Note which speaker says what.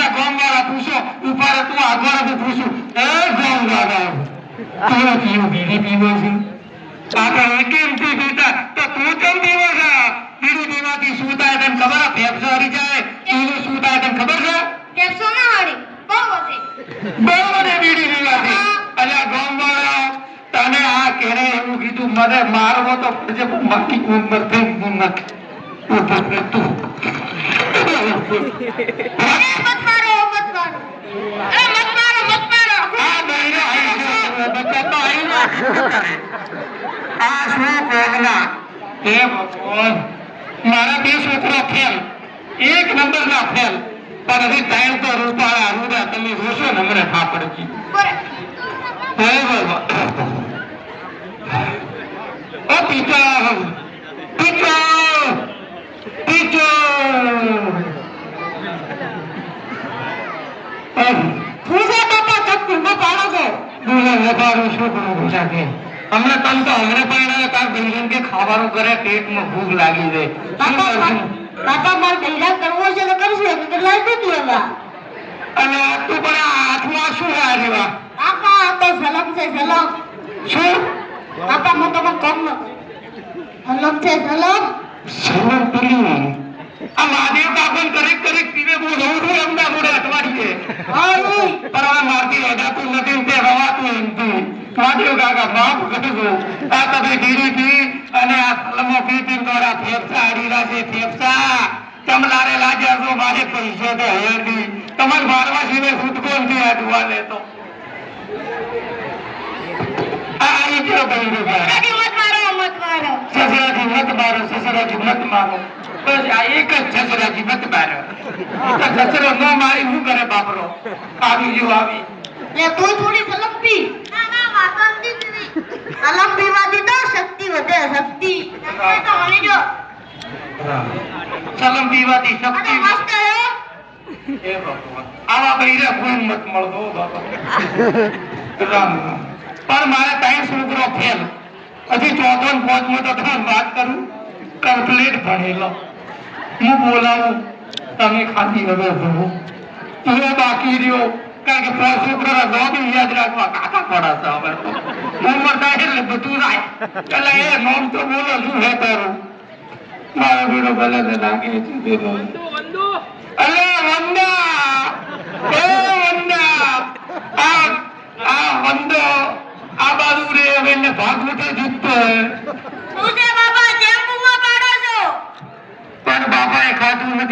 Speaker 1: બીજા ગામ વાળા પૂછો ઉપર તું આગળ પૂછું. એ ગામ વાળા તું પીવું બીડી પીવો છે. કાકા એક થી પીતા તો તું કેમ પીવો છે? બીડી પીવાથી શું થાય તને ખબર? આ ફેફસા હરી જાય. પીવું શું થાય તને ખબર છે?
Speaker 2: ફેફસો ના હરી બહુ હશે
Speaker 1: બહુ મને બીડી પીવાથી. અલ્યા ગામ વાળા તને આ કેને એવું કીધું મને મારવો તો પણ મારી ઉંમર થઈ હું નથી તું. હે ભગવાન, મારા બે છોકરા ફેલ એક નંબર ના ફેલ પણ હજી ટાઈમ તો રૂપાળા રૂડા તમે જોશો ને મને હા
Speaker 2: પડકી
Speaker 1: હે ભગવાન. ઓ પિતા પિતા પિતા
Speaker 2: પૂજા બાપા ચપ્પુ માં પાડો છો.
Speaker 1: બોલો વેપારો શું કરું પૂછા કે અમને તમ તો અમને પણ તાર બિલ્ડિંગ કે ખાવાનું કરે પેટમાં ભૂખ લાગી જાય.
Speaker 2: કાકા માર બૈરા કરવો છે તો કરશું તો રૂપિયા
Speaker 1: અને તું પણ હાથમાં શું આ રેવા
Speaker 2: કાકા આ તો સલમ છે સલમ
Speaker 1: શું?
Speaker 2: કાકા હું તમને કમ ન સલમ છે સલમ
Speaker 1: સલમ પેલી આ મહાદેવ કાકન કરે કરે પીવે બહુ રહું છું એમના જોડે અઠવાડિયે
Speaker 2: ઓય
Speaker 1: પણ હવે મારથી અડાતું નથી ને તે રવાતું એમથી કાકા માફ કરજો આ તમે બીડી પી અને આ સલમો પી પી દ્વારા ફેફસા અડીરા છે ફેફસા. ચમલારે લાગ્યા છો મારે પૈસો તો હે તમારે મારવા સિવાય છૂટકો નથી આ જોવા લેતો આ આવી ગયો ભાઈ
Speaker 2: મત મારો
Speaker 1: સસરાજી મત મારો સસરાજી મત મારો. બસ આ એક જ સસરાજી મત મારો. સસરો ન મારી શું કરે બાપરો? આવી ગયો આવી.
Speaker 2: તું થોડી સલમ પી નથી પીવાથી તો શક્તિ વધે શક્તિ. તો મળી જો
Speaker 1: સલમ પીવાથી શક્તિ
Speaker 2: મસ્ત હે.
Speaker 1: હે આવા બૈરા કોઈ મત મળતો બાપા. રામ રામ. પણ મારે ત્રણ છોકરો ફેલ. હજી ચોથો પાંચમો તો તમે વાત કરું. કમ્પ્લીટ ભણેલો. હું બોલાવું તમે ખાતી હવે ભણો. હું બાકી રહ્યો. કારણ કે પાંચ છોકરા નો બી યાદ રાખવા કાકા પડા છે હવે. ઉંમર થાય એટલે બધું થાય. એટલે એ નામ તો બોલો શું હે તારું? મારો બેડો ભલે ને લાગે છે બેનો અલે વંદા એ વંદા. આ આ વંદો આ બાજુ રે હવે એને ભાગવતે જીતતો